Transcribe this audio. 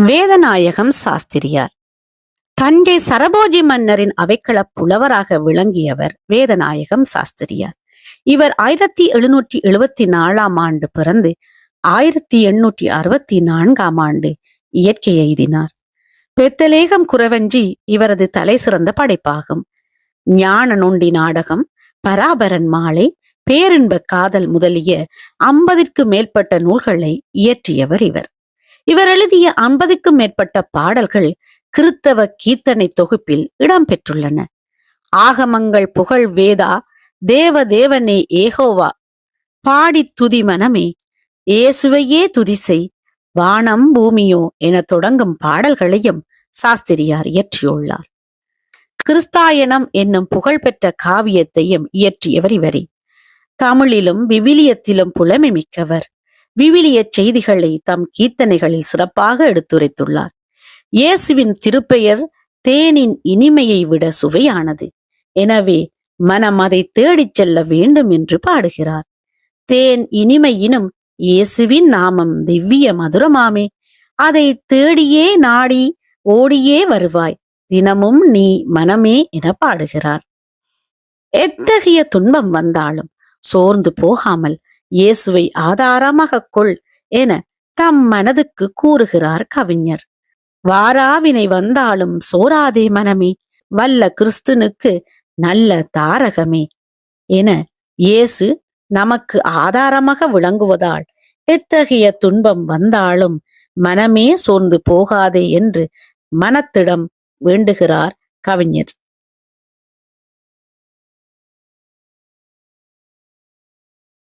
வேதநாயகம் சாஸ்திரியார். தஞ்சை சரபோஜி மன்னரின் அவைக்கள புலவராக விளங்கியவர் வேதநாயகம் சாஸ்திரியார். இவர் ஆயிரத்தி எழுநூற்றி எழுபத்தி நாலாம் ஆண்டு பிறந்து ஆயிரத்தி எண்ணூற்றி அறுபத்தி நான்காம் ஆண்டு இயற்கை எய்தினார். பெத்தலேகம் குறவஞ்சி இவரது தலை சிறந்த படைப்பாகும். ஞான நொண்டி நாடகம் பராபரன் மாலை பேரின்ப காதல் முதலிய ஐம்பதிற்கு மேற்பட்ட நூல்களை இயற்றியவர் இவர். இவர் எழுதிய ஐம்பதுக்கும் மேற்பட்ட பாடல்கள் கிறித்தவ கீர்த்தனை தொகுப்பில் இடம்பெற்றுள்ளன. ஆகமங்கள் புகழ் வேதா தேவ தேவனே ஏகோவா. பாடி துதி மனமே இயேசுவையே செய் வானம் பூமியோ என தொடங்கும் பாடல்களையும் சாஸ்திரியார் இயற்றியுள்ளார். கிறிஸ்தாயனம் என்னும் புகழ்பெற்ற காவியத்தையும் இயற்றியவர் இவரே. தமிழிலும் விவிலியத்திலும் புலமை மிக்கவர். விவிலிய செய்திகளை தம் கீர்த்தனைகளில் சிறப்பாக எடுத்துரைத்துள்ளார். இயேசுவின் திருப்பெயர் தேனின் இனிமையை விட சுவையானது. எனவே மனம் அதை தேடிச் செல்ல வேண்டும் என்று பாடுகிறார். தேன் இனிமையினும் இயேசுவின் நாமம் திவ்ய மதுரமாமே. அதை தேடியே நாடி ஓடியே வருவாய். தினமும் நீ மனமே என பாடுகிறார். எத்தகைய துன்பம் வந்தாலும் சோர்ந்து போகாமல் இயேசுவை ஆதாரமாக கொள் என தம் மனதுக்கு கூறுகிறார் கவிஞர். வாராவினை வந்தாலும் சோராதே மனமே வல்ல கிறிஸ்துனுக்கு நல்ல தாரகமே என இயேசு நமக்கு ஆதாரமாக விளங்குவதால் எத்தகைய துன்பம் வந்தாலும் மனமே சோர்ந்து போகாதே என்று மனத்திடம் வேண்டுகிறார் கவிஞர்.